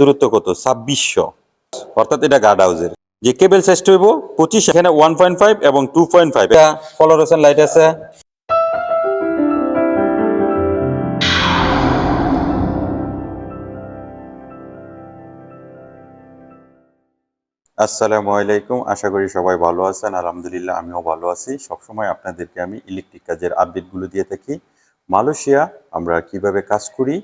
দূরত্ব কত? ছাব্বিশশো। অর্থাৎ এটা গার্ড হাউসের যে কেবল সাইজটা হইব, পঁচিশ, এখানে ওয়ান পয়েন্ট ফাইভ এবং two point five fluorescent light আছে। আসসালামু আলাইকুম, আশা করি সবাই ভালো আছেন। আলহামদুলিল্লাহ, আমিও ভালো আছি। সবসময় আপনাদেরকে আমি ইলেকট্রিক কাজের আপডেটগুলো দিয়ে থাকি। মালয়েশিয়া, আমরা কীভাবে কাজ করি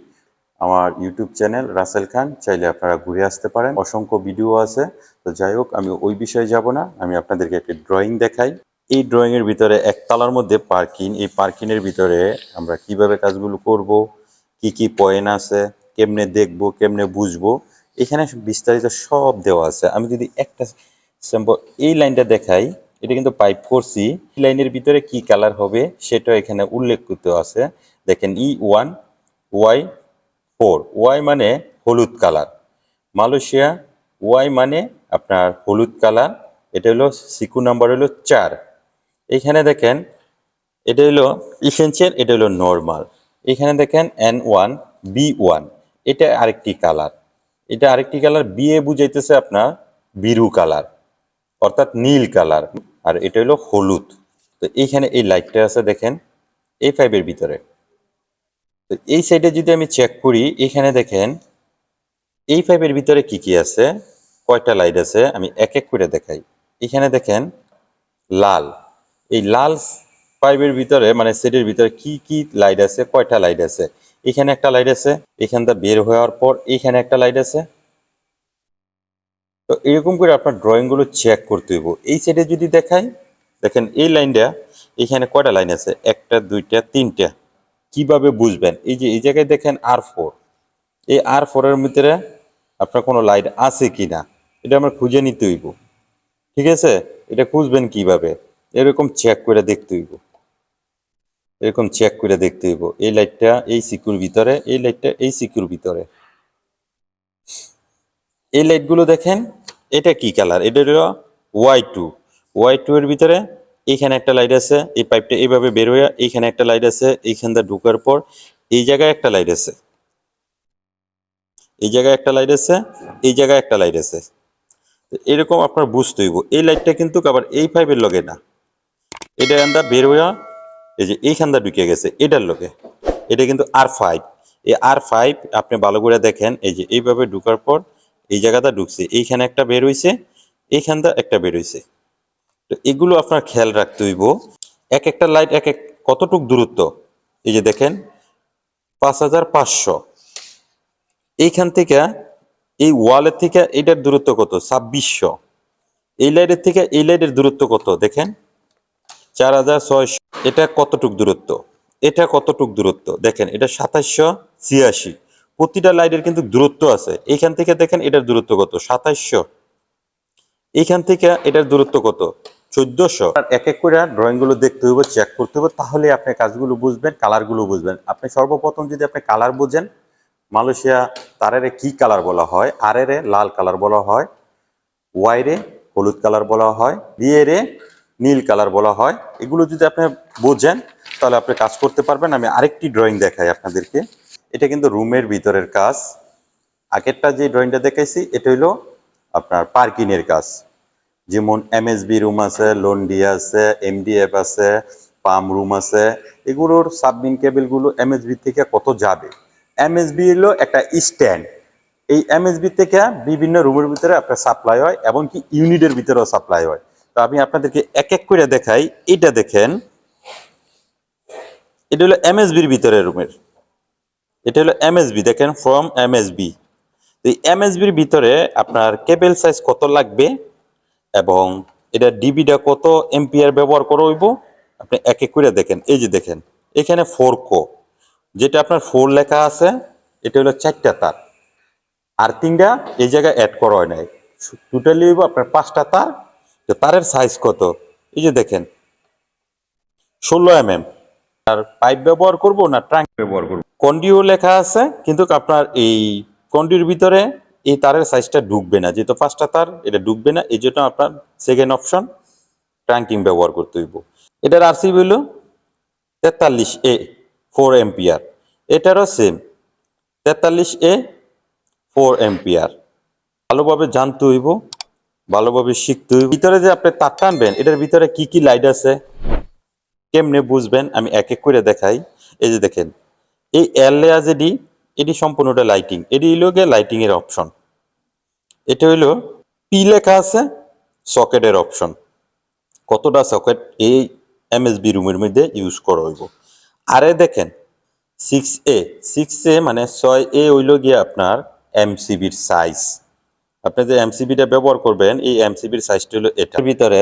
আমার ইউটিউব চ্যানেল রাসেল খান চাইলে আপনারা ঘুরে আসতে পারেন। অসংখ্য ভিডিও আছে। তো যাই হোক, আমি ওই বিষয়ে যাব না। আমি আপনাদেরকে একটি ড্রয়িং দেখাই। এই ড্রয়িং এর ভিতরে একতলার মধ্যে পার্কিং এই পার্কিং এর ভিতরে আমরা কীভাবে কাজগুলো করব, কি কি পয়েন্ট আছে, কেমনে দেখব, কেমনে বুঝব, এখানে বিস্তারিত সব দেওয়া আছে। আমি যদি একটা স্যাম্পল এই লাইনটা দেখাই, এটা কিন্তু পাইপ করছি লাইনের ভিতরে কি কালার হবে সেটা এখানে উল্লেখ করতে আছে। দেখেন E one Y four, Y মানে হলুদ কালার। মালয়েশিয়া, ওয়াই মানে আপনার হলুদ কালার, এটা হলো সিকু নাম্বার হলো চার। এখানে দেখেন, এটা হলো ইসেনশিয়াল এটা হলো নর্মাল এখানে দেখেন এন ওয়ান বি ওয়ান এটা আরেকটি কালার। এটা আরেকটি কালার বিয়ে বুঝাইতেছে আপনার বিরু কালার, অর্থাৎ নীল কালার, আর এটা হলো হলুদ। তো এইখানে এই লাইটটা আছে দেখেন এই ফাইভের ভিতরে। তো এই সাইডে যদি আমি চেক করি, এখানে দেখেন, এই পাইপের ভিতরে কি কি আছে? কয়টা লাইট আছে? আমি এক এক করে দেখাই। এখানে দেখেন, লাল। এই লাল পাইপের ভিতরে মানে সেটের ভিতরে কি কি লাইট আছে? কয়টা লাইট আছে? এখানে একটা লাইট আছে, এখানটা বের হওয়ার পর এখানে একটা লাইট আছে। তো এরকম করে আপনার ড্রয়িংগুলো চেক করতে হইব। এই সাইডে যদি দেখাই, দেখেন এই লাইনটা এখানে কয়টা লাইন আছে? একটা, দুইটা, তিনটা। কীভাবে বুঝবেন? এই যে, এই জায়গায় দেখেন আর ফোর এই আর ফোরের ভিতরে আপনার কোনো লাইট আছে কিনা এটা আমরা খুঁজে নিতে হইব। ঠিক আছে? এটা খুঁজবেন কীভাবে? এরকম চেক করে দেখতে হইব। এরকম চেক করে দেখতে হইব। এই লাইটটা এই সিকুর ভিতরে, এই লাইটটা এই সিকুর ভিতরে। এই লাইটগুলো দেখেন, এটা কি কালার এটা হলো ওয়াই টু ওয়াই টু এর ভিতরে এইখানে একটা লাইট আছে, এই পাইপটা এইভাবে বের হয়ে এইখানে একটা লাইট আছে এইখানটা ঢুকার পর এই জায়গায় একটা লাইট আছে। এই জায়গায় একটা লাইট আছে, এই জায়গায় একটা লাইট আছে। এরকম আপনার বুঝতে হইব। এই লাইটটা কিন্তু আবার এই পাইপের লগে না। এটা আন্দা বের হইয়া এই যে এইখানটা ঢুকে গেছে, এটার লগে। এটা কিন্তু আর ফাইভ এই আর ফাইভ আপনি ভালো করে দেখেন, এই যে এইভাবে ঢুকার পর এই জায়গাটা ঢুকছে। এইখানে একটা বের হইছে এইখানটা একটা বের হইছে। তো এগুলো আপনার খেয়াল রাখতে হইব। এক একটা লাইট এক এক কতটুক দূরত্ব? এই যে দেখেন, পাঁচ হাজার পাঁচশো। এইখান থেকে এই ওয়ালের থেকে এটার দূরত্ব কত? ছাব্বিশশো। এই লাইটের থেকে এই লাইটের দূরত্ব কত? দেখেন, চার হাজার ছয়শো। এটা কতটুক দূরত্ব? এটা কতটুক দূরত্ব? দেখেন, এটা সাতাশশো ছিয়াশি। প্রতিটা লাইটের কিন্তু দূরত্ব আছে। এইখান থেকে দেখেন, এটার দূরত্ব কত? সাতাশশো। এইখান থেকে এটার দূরত্ব কত? চোদ্দশো। এক এক করে ড্রয়িংগুলো দেখতে হইব চেক করতে হবে তাহলে আপনি কাজগুলো বুঝবেন কালারগুলো বুঝবেন। আপনি সর্বপ্রথম যদি আপনি কালার বুঝেন, মালয়েশিয়া তারেরে কি কালার বলা হয়? আরেরে লাল কালার বলা হয় ওয়াইরে হলুদ কালার বলা হয় বিয়েরে নীল কালার বলা হয়। এগুলো যদি আপনি বোঝেন, তাহলে আপনি কাজ করতে পারবেন। আমি আরেকটি ড্রয়িং দেখাই আপনাদেরকে। এটা কিন্তু রুমের ভিতরের কাজ। আগেরটা যে ড্রয়িংটা দেখাইছি, এটা হইল আপনার পার্কিং এর কাজ। যেমন এমএসবি রুম আছে লন্ডি আছে এমডিএফ আছে পাম রুম আছে, এগুলোর সাবমিন কেবলগুলো এমএসবি থেকে কত যাবে? এমএসবি হলো একটা স্ট্যান্ড এই এমএসবি থেকে বিভিন্ন রুমের ভিতরে আপনার সাপ্লাই হয়, এমনকি ইউনিটের ভিতরেও সাপ্লাই হয়। তো আমি আপনাদেরকে এক এক করে দেখাই। এটা দেখেন। এটা হলো এমএসবির ভিতরে রুমের এটা হলো এমএসবি দেখেন ফ্রম এমএসবি এই এমএসবির ভিতরে আপনার কেবেল সাইজ কত লাগবে? এবং এটা ডিবিটা কত এম্পিয়ার ব্যবহার করা হইব? আপনি এক এক করে দেখেন। এই যে দেখেন, এখানে ফোর কো। যেটা আপনার ফোর লেখা আছে, এটা হলো চারটা তার। আর তিনটা এই জায়গায় অ্যাড করা হয় নাই। টোটালি হইব আপনার পাঁচটা তার। তো তারের সাইজ কত? এই যে দেখেন, ষোলো এম এম আর পাইপ ব্যবহার করব না ট্রাঙ্ক ব্যবহার করব? কন্ডিও লেখা আছে, কিন্তু আপনার এই কন্ডির ভিতরে এই তারের সাইজটা ঢুকবে না। যেহেতু পাঁচটা তার, এটা ঢুকবে না, এই জন্য আপনার সেকেন্ড অপশন ট্রাঙ্কিং ব্যবহার করতে হইব। এটার আরসি হইল তেতাল্লিশ এ ফোর এম্পিয়ার এটারও সেম তেতাল্লিশ এ ফোর এম্পিয়ার ভালোভাবে জানতে হইব, ভালোভাবে শিখতে হইব। ভিতরে যে আপনি তার টানবেন, এটার ভিতরে কি কি লাইট আছে, কেমনে বুঝবেন, আমি এক এক করে দেখাই। এই যে দেখেন, এই এল লেয়ার যেটি এটি সম্পূর্ণটা লাইটিং এটি হইল গিয়ে লাইটিং এর অপশন এটা হইল পি লেখা আছে সকেটের অপশন কতটা সকেট এই এমএসবি রুমের মধ্যে ইউজ করা হইব। আরে দেখেন সিক্স এ সিক্স এ মানে ছয় এ হইল গিয়ে আপনার এমসিবির সাইজ আপনি যে এমসিবিটা ব্যবহার করবেন, এই এমসিবির সাইজটা হলো এটার ভিতরে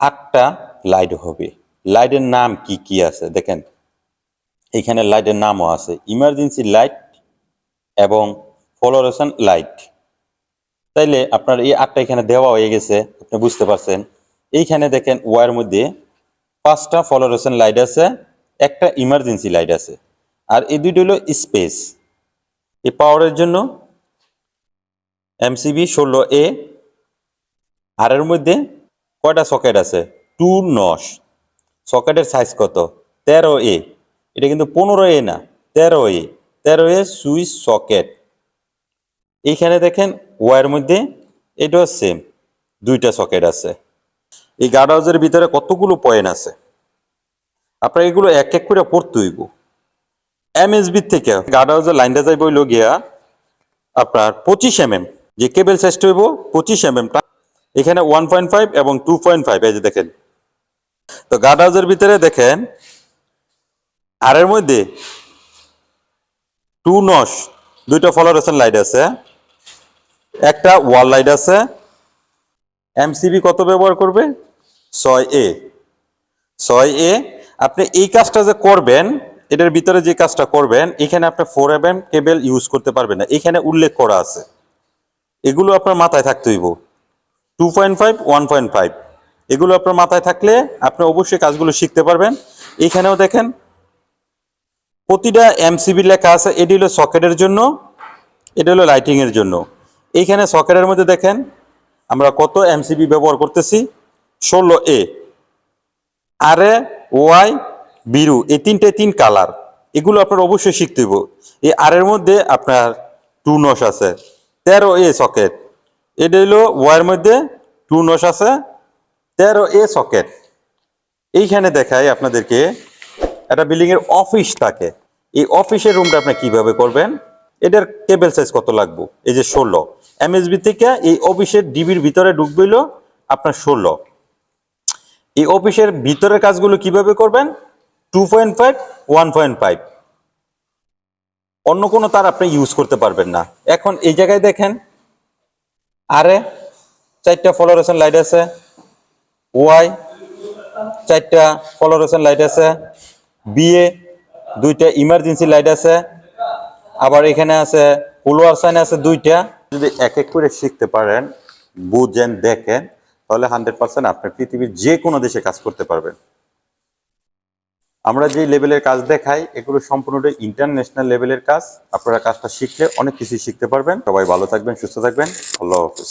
আটটা লাইট হবে। লাইটের নাম কি কি আছে? দেখেন এখানে লাইটের নামও আছে। ইমার্জেন্সি লাইট এবং ফলোরেশন লাইট তাইলে আপনার এই আটটা এখানে দেওয়া হয়ে গেছে, আপনি বুঝতে পারছেন। এইখানে দেখেন ওয়ার মধ্যে পাঁচটা ফলোরেশন লাইট আছে, একটা ইমার্জেন্সি লাইট আছে। আর এই দুইটি হলো স্পেস এই পাওয়ারের জন্য এমসিবি ষোলো এ আর এর মধ্যে কয়টা সকেট আছে? টু নশ। সকেটের সাইজ কত? তেরো এ এটা কিন্তু পনেরো এ না তেরো এ। তেরো এ সুইচ সকেট। এইখানে দেখেন ওয়ার মধ্যে এটাও সেম দুইটা সকেট আছে। এই গার্ড হাউসের ভিতরে কতগুলো পয়েন্ট আছে? আপনার এগুলো এক এক করে পড়তে হইব। এমএসবি থেকে গার্ড হাউসের লাইনটা যাইব হইল গিয়া আপনার পঁচিশ এম যে কেবল সাইজটা হইব পঁচিশ এম এমটা এখানে ওয়ান পয়েন্ট ফাইভ এবং টু পয়েন্ট ফাইভ এই যে দেখেন। তো গার্ড হাউসের ভিতরে দেখেন আর এর মধ্যে টু নস দুইটা ফলোরেশন লাইট আছে, একটা ওয়াল লাইট আছে, এমসিবি কত ব্যবহার করবে? ছয় এ। ছয় এ, আপনি এই কাজটা যে করবেন, এটার ভিতরে যে কাজটা করবেন, এখানে আপনি ফোর এম কেবল ইউজ করতে পারবেন না। এখানে উল্লেখ করা আছে। এগুলো আপনার মাথায় থাকতে হইব। Two point five one point five এগুলো আপনার মাথায় থাকলে আপনি অবশ্যই কাজগুলো শিখতে পারবেন। এখানেও দেখেন প্রতিটা এমসিবি লেখা আছে, এটি হলো সকেটের জন্য, এটা হলো লাইটিং এর জন্য। এইখানে সকেটের মধ্যে দেখেন, আমরা কত এমসিবি ব্যবহার করতেছি। ষোলো এ আর এ, ওয়াই, বিরু, এই তিনটে তিন কালার। এগুলো আপনার অবশ্যই শিখতে হইব। এই আর এর মধ্যে আপনার টু নস আছে, তেরো এ সকেট। এটা হলো ওয়ার মধ্যে টু নস আছে, তেরো এ সকেট। এইখানে দেখায় আপনাদেরকে একটা বিল্ডিং এর অফিস থাকে। এই অফিসের রুমটা আপনি কীভাবে করবেন? এটার কেবল সাইজ কত লাগবে? এই যে ষোলো। এমএসবি থেকে এই অফিসের ডিবির ভিতরে ঢুকবেল আপনার ষোলো। এই অফিসের ভিতরের কাজগুলো কীভাবে করবেন? Two point five one point five অন্য কোনো তার আপনি ইউজ করতে পারবেন না। এখন এই জায়গায় দেখেন, আরে চারটা ফলোরেশন লাইট আছে ওয়াই চারটা ফলোরেশন লাইট আছে বিএ দুইটা ইমার্জেন্সি লাইট আছে, আবার এখানে আছে ফুলোয়ার সাইন আছে দুইটা। যদি এক এক করে শিখতে পারেন, বুঝেন, দেখেন, তাহলে হান্ড্রেড পার্সেন্ট আপনি পৃথিবীর যে কোনো দেশে কাজ করতে পারবেন। আমরা যে লেভেলের কাজ দেখাই, এগুলো সম্পূর্ণটাই ইন্টারন্যাশনাল লেভেলের কাজ। আপনারা কাজটা শিখলে অনেক কিছু শিখতে পারবেন। সবাই ভালো থাকবেন, সুস্থ থাকবেন। আল্লাহ হাফিজ।